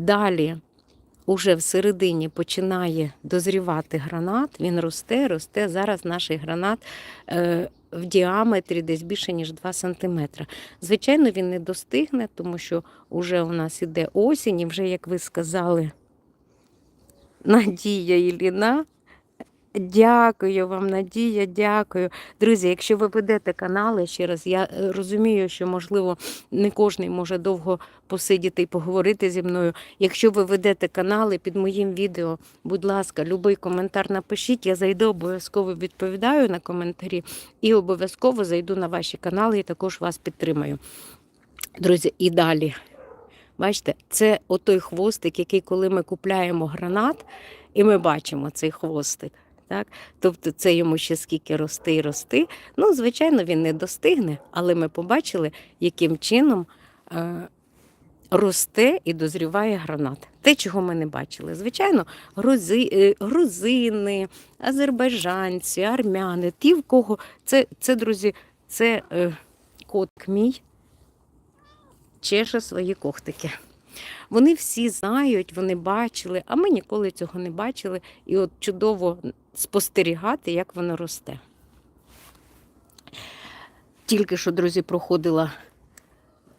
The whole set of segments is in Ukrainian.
Далі, уже всередині починає дозрівати гранат, він росте, росте. Зараз наш гранат е, в діаметрі десь більше, ніж 2 см. Звичайно, він не достигне, тому що вже у нас іде осінь, і вже, як ви сказали, Надія Іліна. Дякую вам, Надія, дякую. Друзі, якщо ви ведете канали, ще раз, я е, розумію, що, можливо, не кожен може довго посидіти і поговорити зі мною. Якщо ви ведете канали під моїм відео, будь ласка, любий коментар напишіть. Я зайду, обов'язково відповідаю на коментарі і обов'язково зайду на ваші канали і також вас підтримаю. Друзі, і далі. Бачите, це отой хвостик, який, коли ми купляємо гранат, і ми бачимо цей хвостик. Так? Тобто це йому ще скільки рости і рости. Ну, звичайно, він не достигне, але ми побачили, яким чином е, росте і дозріває гранат. Те, чого ми не бачили. Звичайно, грузи, е, грузини, азербайджанці, армяни, ті, в кого це, це друзі, це е, котик мій чеше свої когтики. Вони всі знають, вони бачили, а ми ніколи цього не бачили. І от чудово спостерігати, як воно росте. Тільки що, друзі, проходила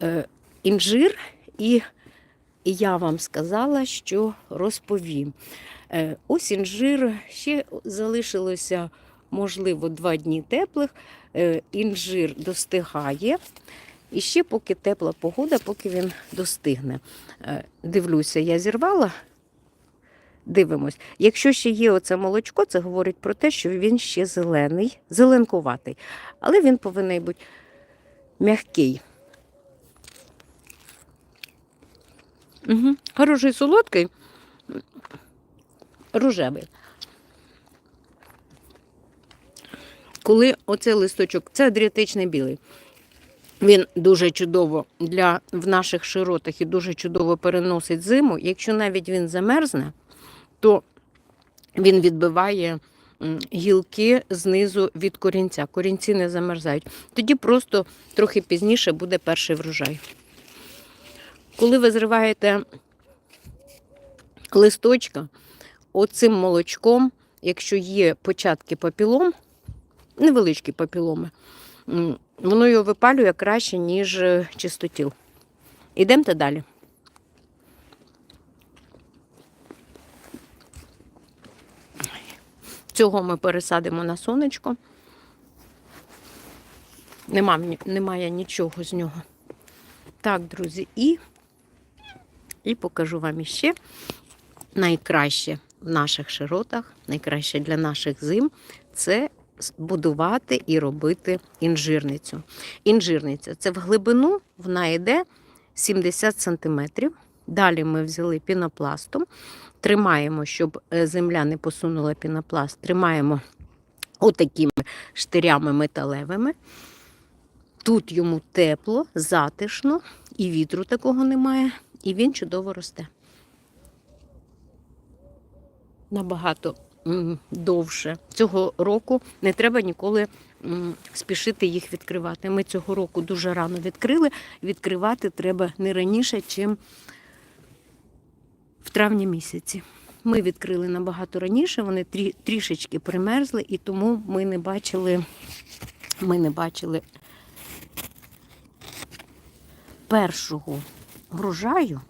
е, інжир, і, я вам сказала, що розповім. Е, ось інжир ще залишилося, можливо, два дні теплих. Е, інжир достигає. І ще поки тепла погода, поки він достигне. Е, Дивлюся, я зірвала. Дивимось. Якщо ще є оце молочко, це говорить про те, що він ще зелений, зеленкуватий. Але він повинен бути м'який. Угу. Хороший солодкий, рожевий. Коли оцей листочок, це адріатичний білий. Він дуже чудово для в наших широтах і дуже чудово переносить зиму. Якщо навіть він замерзне, то він відбиває гілки знизу від корінця. Корінці не замерзають. Тоді просто трохи пізніше буде перший врожай. Коли ви зриваєте листочка, оцим молочком, якщо є початки папілом, невеличкі папіломи, воно його випалює краще, ніж е, чистотіл. Ідемте далі. Цього ми пересадимо на сонечко. Нема, немає нічого з нього. Так, друзі, і, і покажу вам іще найкраще в наших широтах, найкраще для наших зим це будувати і робити інжирницю. Інжирниця це в глибину вона йде 70 см. Далі ми взяли пінопластом, тримаємо, щоб е, земля не посунула пінопласт, тримаємо отакими штирями металевими. Тут йому тепло, затишно, і вітру такого немає, і він чудово росте. Набагато довше. Цього року не треба ніколи спішити їх відкривати. Ми цього року дуже рано відкрили. Відкривати треба не раніше, чим в травні місяці. Ми відкрили набагато раніше, вони трі, трішечки примерзли, і тому ми не бачили, ми не бачили першого врожаю.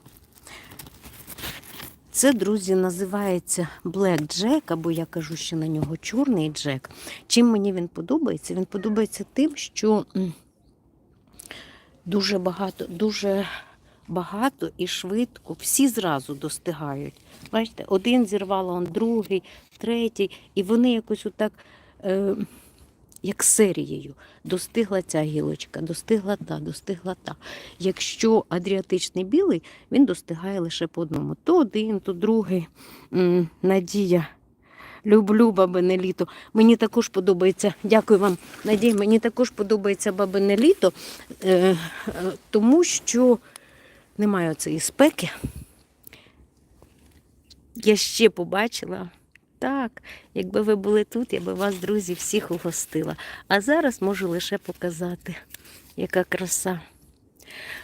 Це, друзі, називається Black Jack, або я кажу, що на нього чорний джек. Чим мені він подобається? Він подобається тим, що дуже багато, дуже багато і швидко, всі зразу достигають. Бачите, один зірвала, он другий, третій, і вони якось отак. Е, як серією. Достигла ця гілочка, достигла та, достигла та. Якщо адріатичний білий, він достигає лише по одному. То один, то другий. Надія. Люблю бабине літо. Мені також подобається. Дякую вам, Надія. Мені також подобається бабине літо, е, е, тому що немає цієї спеки. Я ще побачила. Так, якби ви були тут, я би вас, друзі, всіх угостила. А зараз можу лише показати, яка краса.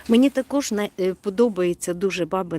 Мені також е, подобається дуже бабин